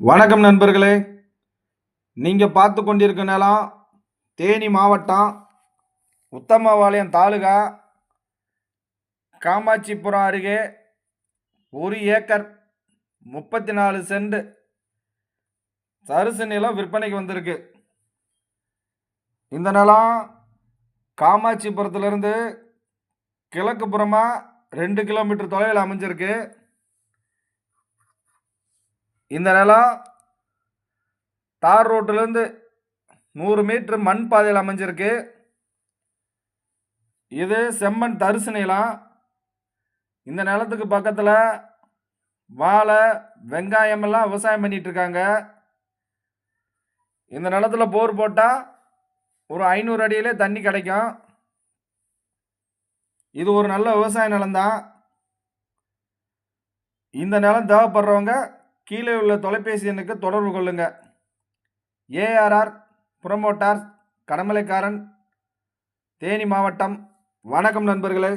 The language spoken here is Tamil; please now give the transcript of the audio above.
வணக்கம் நண்பர்களே. நீங்கள் பார்த்து கொண்டிருக்க நிலம் தேனி மாவட்டம் உத்தமபாளையம் தாலுகா காமாட்சிபுரம் அருகே ஒரு ஏக்கர் முப்பத்தி நாலு சென்ட் தரிசு நிலம் விற்பனைக்கு வந்திருக்கு. இந்த நிலம் காமாட்சிபுரத்துலேருந்து கிழக்கு புறமாக ரெண்டு கிலோமீட்டர் தொலைவில் அமைஞ்சிருக்கு. இந்த நிலம் தார் ரோட்டிலேருந்து நூறு மீட்ரு மண் பாதையில் அமைஞ்சிருக்கு. இது செம்மண் தரிசு நிலம். இந்த நிலத்துக்கு பக்கத்தில் வாழை வெங்காயம் எல்லாம் விவசாயம் பண்ணிகிட்ருக்காங்க இருக்காங்க. இந்த நிலத்தில் போர் போட்டால் ஒரு ஐநூறு அடியிலே தண்ணி கிடைக்கும். இது ஒரு நல்ல விவசாய நிலம்தான். இந்த நிலம் தேவைப்படுறவங்க கீழே உள்ள தொலைபேசி எண்ணுக்கு தொடர்பு கொள்ளுங்க. ஏஆர்ஆர் புரமோட்டார் கடமலைக்காரன் தேனி மாவட்டம். வணக்கம் நண்பர்களே.